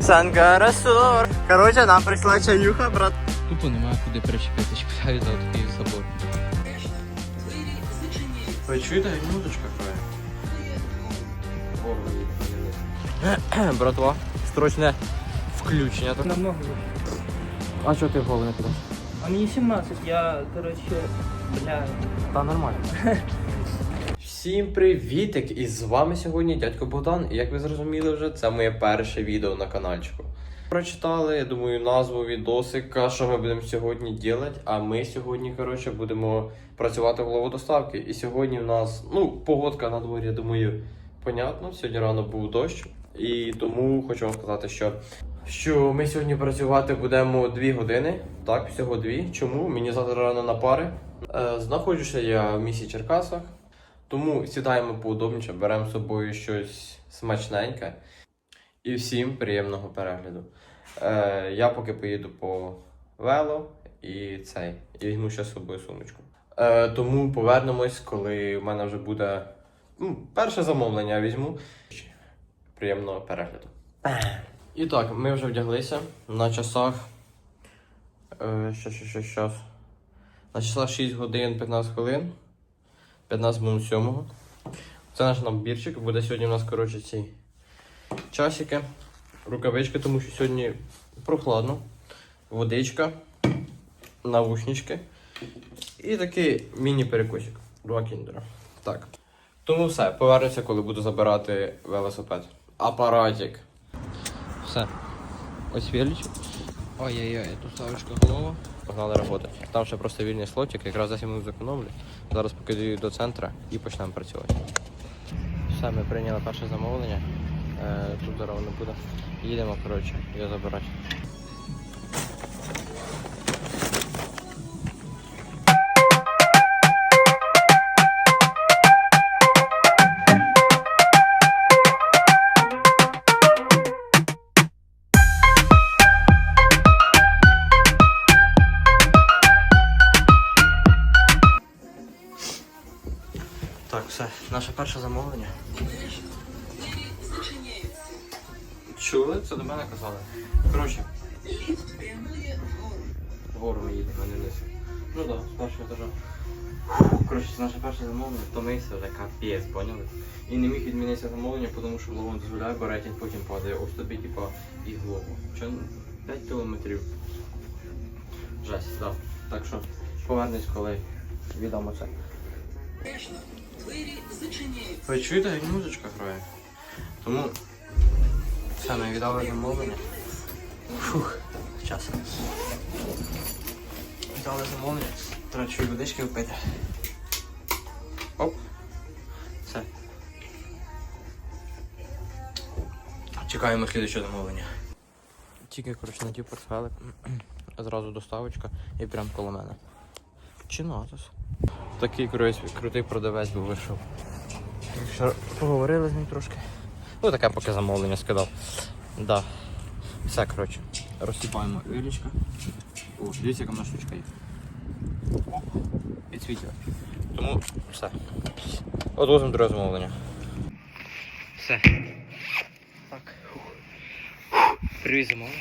Сангарасур. Короче, нам прийшла чаюха, брат. Тупо немає куди перечепити, чіпляю за такий забор. Ви чуєте, як музичка грає? Братва, строчне включення. Намного. А чого ти голову не підеш? А мені 17, я, короче, бля. Та нормально. Всім привітик! І з вами сьогодні дядько Богдан. І як ви зрозуміли вже, це моє перше відео на каналчику. Прочитали, я думаю, назву відосика, що ми будемо сьогодні робити. А ми сьогодні, коротше, будемо працювати в ловодоставки. І сьогодні в нас, ну, погодка на дворі, я думаю, понятно. Сьогодні рано був дощ. І тому хочу вам сказати, що що ми сьогодні працювати будемо 2 години. Так, всього дві. Чому? Мені завтра рано на пари. Е, знаходжуся я в місті Черкасах, тому сідаємо поудобніше, беремо з собою щось смачненьке. І всім приємного перегляду. Е, я поки поїду по вело і цей, і візьму ще з собою сумочку. Е, тому повернемось, коли в мене вже буде ну, перше замовлення візьму. Приємного перегляду. І так, ми вже вдяглися на часах. Е, що, що, що, що. На часах 6 годин 15 хвилин. 15 минут 7. Це наш набірчик. Буде сьогодні у нас, коротше, ці часики, рукавички, тому що сьогодні прохладно. Водичка, навушнички. І такий міні-перекусик. Два кіндера. Так. Тому все, повернуся, коли буду забирати велосипед. Апаратик. Все. Ось величок. Ой-ой-ой, тут Савочка голова. Погнали роботи. Там ще просто вільний слотик, якраз за 7 минут зекономлю. Зараз покидаю до центру і почнемо працювати. Все, ми прийняли перше замовлення. Е, тут зараз не буде. Їдемо, коротше, його забирати. Перше замовлення. Чули? Це до мене казали. Коротше. Вгору ми їдемо, а не вниз. Ну так, да, з першого етажа. Коротше, це наше перше замовлення, втомився вже капець, поняли? І не міг відмінитися замовлення, тому що ловом дозволяє, бо рейтинг потім падає. Ось тобі, типа, і голову. Що 5 кілометрів. Жесть, так. Так що повернусь, коли відомо це. Ви чуєте, як музичка грає? Тому все, ми віддали замовлення. Фух, час. Віддали замовлення. Треба чую водички впити. Оп. Все. Чекаємо слідчого замовлення. Тільки, коротше, надів портфелик. Зразу доставочка і прям коло мене. Чи натус? Такий крутий продавець був вийшов. Поговорили з ним трошки. Ну таке поки замовлення скидав. Да. Все, коротше. Розсипаємо вилічка. О, дивіться, яка в нас штучка є. Оп, підсвітила. Тому все. От возьмемо друге замовлення. Все. Так. Привіз замовлення.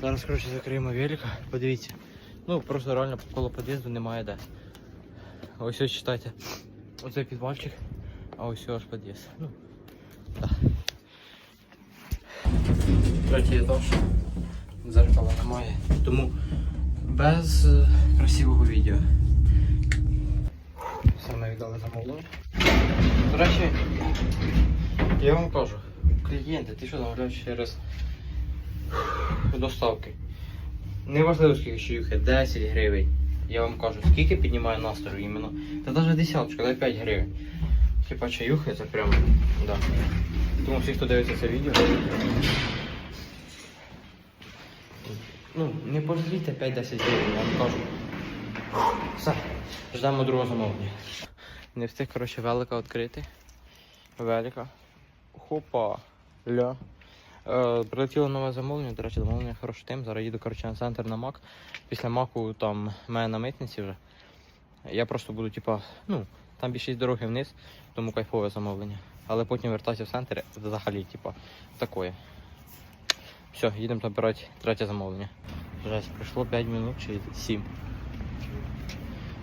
Зараз, коротше, закриємо велика. Подивіться. Ну, просто реально коло під'їзду немає де. Ось ось читайте. Оцей підвальчик, а ось аж під'їзд. Ну. Третій етаж. Дзеркала немає. Тому без е, красивого відео. Саме віддали замовлення. До речі, я вам кажу, клієнти, ти що замовляєш через доставки. Неважливо, скільки ще їхати, 10 гривень. Я вам кажу, скільки піднімає настрій іменно. Та навіть десяточка, дай 5 гривень. Типа чаюхи, це прям, да. Тому всі, хто дивиться це відео. Ну, не пожалійте 5-10 гривень, я вам кажу. Все, ждемо другого замовлення. Не встиг, коротше, велика відкрити. Велика. Хопа. Ля. Е, Прилетіло нове замовлення, до речі, замовлення хороше тим. Зараз їду коротше, на центр на Мак. Після Маку там мене на митниці вже. Я просто буду, типа, ну, там більшість дороги вниз, тому кайфове замовлення. Але потім вертатися в центр взагалі, типа, такое. Все, їдемо забирати третє замовлення. Жесть, пройшло 5 минут чи 7.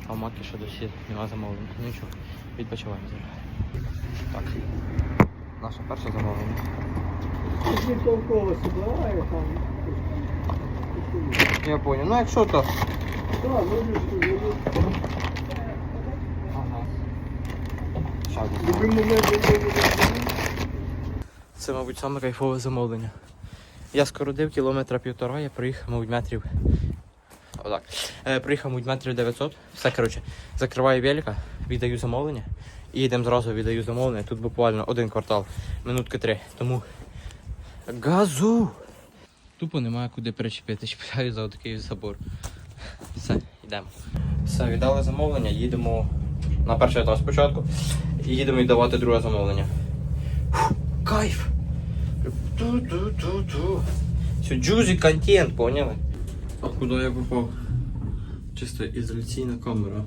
А в маки ще досі нема замовлення. Ну нічого, відпочиваємо зараз. Так. Наше перше замовлення. Сідає там. Я понял. Ну якщо то. Так, Ага. Момент Це, мабуть, саме кайфове замовлення. Я скоротив кілометра півтора, я проїхав, мабуть, метрів. Отак. Е, проїхав, мабуть, метрів 900. Все, коротше, закриваю велика, віддаю замовлення. І йдемо зразу віддаю замовлення. Тут буквально один квартал, минутки три. Тому газу! Тупо немає куди перечепити, чіпляю за такий забор. Все, йдемо. Все, віддали замовлення, їдемо на перший етап спочатку. І їдемо віддавати друге замовлення. Фу, кайф! Ту-ту-ту-ту. Все, джузі контент, поняли? А куди я попав? Чисто ізоляційна камера.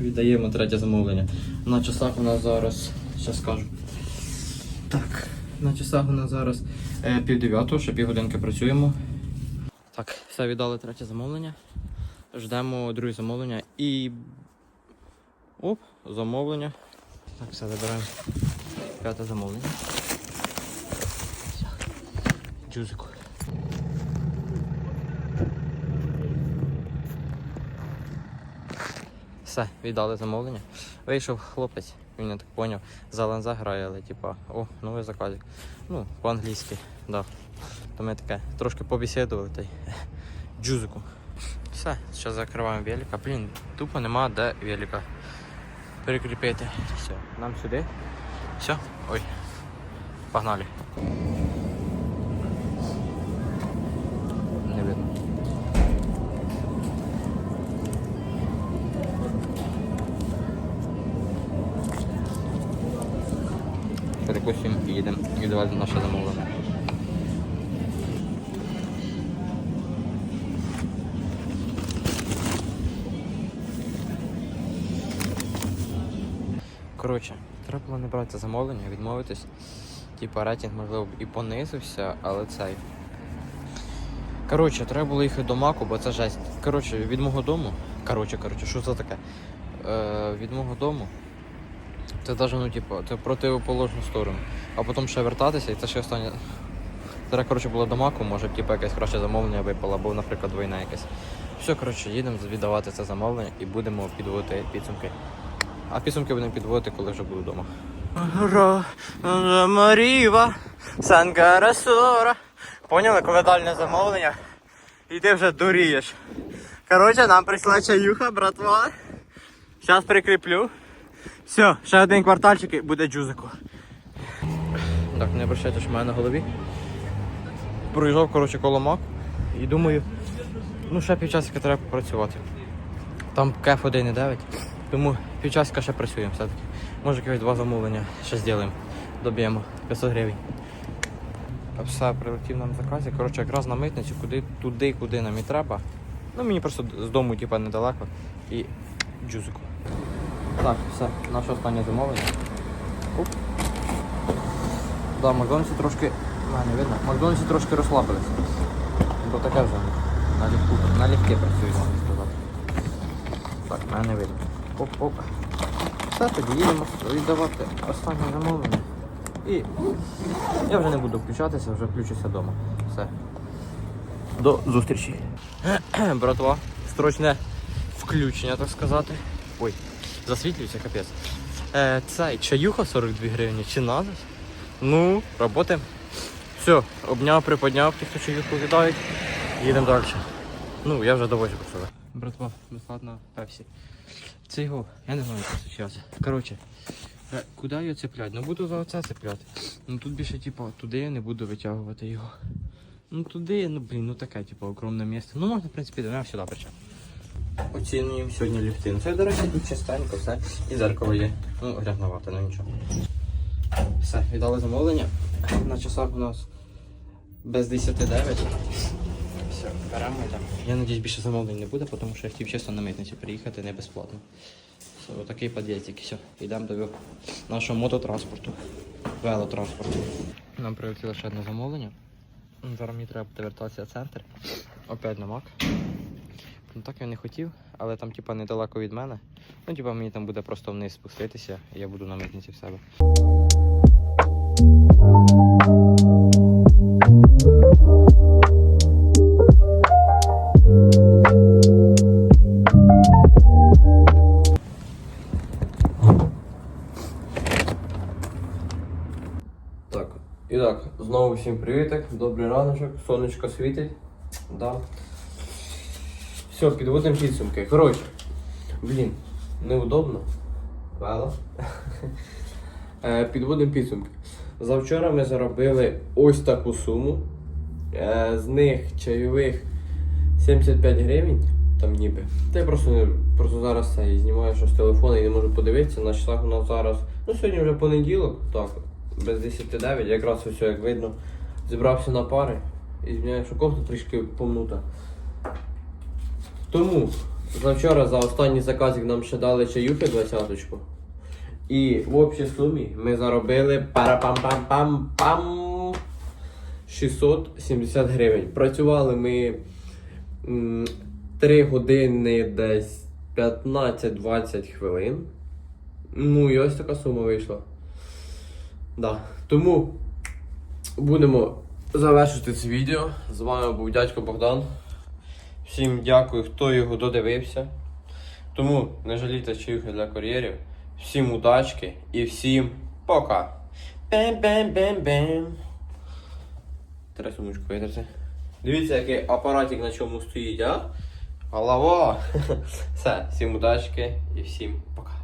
Віддаємо третє замовлення. На часах у нас зараз. Зараз скажу. Так, на часах у нас зараз е, пів дев'ятого, ще півгодинки працюємо. Так, все віддали третє замовлення. Ждемо друге замовлення і. Оп, замовлення. Так, все, забираємо п'яте замовлення. Джузику. Все, віддали замовлення. Вийшов хлопець, він я так зрозумів, за ланза грає, але типа, о, новий заказик. Ну, по-англійськи, да. То ми таке трошки побесідували та джузику. Все, зараз закриваємо велика. Блін, тупо нема де велика перекріпити. Все, нам сюди. Все, ой. Погнали. Їдемо віддавати наше замовлення. Коротше, треба було не брати замовлення, відмовитись. Типа рейтинг, можливо, і понизився, але цей. Коротше, треба було їхати до маку, бо це жесть. Коротше, від мого дому. Коротше, коротше, що це таке? Е, від мого дому. Це навіть, ну, типу, це противоположну сторону. А потім ще вертатися, і це ще останнє. Треба, коротше, було до маку, може типу, якесь краще замовлення випало, або, наприклад, війна якась. Все, коротше, їдемо віддавати це замовлення і будемо підводити підсумки. А підсумки будемо підводити, коли вже буду вдома. Маріва, Сангарасора. Поняли, коли дальне замовлення? І ти вже дурієш. Коротше, нам прийшла чаюха, братва. Зараз прикріплю. Все, ще один квартальчик і буде джузику. Так, не обращайте, що в мене на голові. Проїжджав, коротше, коло і думаю, ну ще півчасика треба попрацювати. Там кеф 1,9, тому півчасика ще працюємо все-таки. Може якісь два замовлення ще зробимо. Доб'ємо 500 гривень. Все, прилетів нам заказі. Коротше, якраз на митницю, куди, туди, куди нам і треба. Ну мені просто з дому типа, недалеко. І джузику. Так, все, наше останнє замовлення. Оп. Да, Макдональдсі трошки. А, не видно. Макдональдсі трошки розслабились. Бо таке вже налегку, налегке працюють, можна сказати. Так, мене не видно. Оп-оп. Все, тоді їдемо віддавати останнє замовлення. І я вже не буду включатися, вже включуся вдома. Все. До зустрічі. Братва, строчне включення, так сказати. Ой, засвітлюється, капець. Е, цей чаюха 42 гривні, чи надо? Ну, работаємо. Все, обняв, приподняв тих, хто чаюху кидають. Їдемо далі. Ну, я вже доволі себе. Братва, безплатно пепсі. Це його, я не знаю, як зараз. Коротше, е, куди його цеплять? Ну буду за оце цепляти. Ну тут більше, типу, туди я не буду витягувати його. Ну туди, ну блін, ну таке, типу, огромне місце. Ну можна, в принципі, до сюди причем. Оцінюємо сьогодні ліфти. Ну це, до речі, тут частенько все. І зеркало є. Ну, грязновато, ну нічого. Все, віддали замовлення. На часах у нас без 10-9. Все, беремо йдемо. Я надіюсь, більше замовлень не буде, тому що я хотів чесно на митниці приїхати не безплатно. Все, отакий під'їздик. Все, йдемо до нашого мототранспорту, велотранспорту. Нам прилетіло ще одне замовлення. Зараз мені треба буде вертатися в центр. Опять на мак. Ну так я не хотів, але там типа недалеко від мене. Ну, типа мені там буде просто вниз спуститися, і я буду на митниці в себе. Так, і так, знову всім привіток, добрий раночок, сонечко світить. Да. Все, підводимо підсумки. Коротше, блін, неудобно. Вело. Е, Підводимо підсумки. Завчора ми заробили ось таку суму. Е, З них чайових 75 гривень, там ніби. Та я просто, просто зараз це знімаю що з телефону і не можу подивитися. На часах у нас зараз. Ну сьогодні вже понеділок, так, без 10-9, якраз все як видно. Зібрався на пари і зміняю, що кофта трішки помнута. Тому завчора за останній заказик нам ще дали чаюхи 20 І в общій сумі ми заробили пара-пам-пам-пам-пам 670 гривень. Працювали ми 3 години десь 15-20 хвилин. Ну і ось така сума вийшла. Да. Тому будемо завершити це відео. З вами був дядько Богдан. Всім дякую, хто його додивився. Тому не жалійте чаюхи для кур'єрів. Всім удачки і всім пока. Бем-бем-бем-бем. Треба сумочку витерти. Дивіться, який апаратик на чому стоїть, а? Голова! Все, всім удачки і всім пока.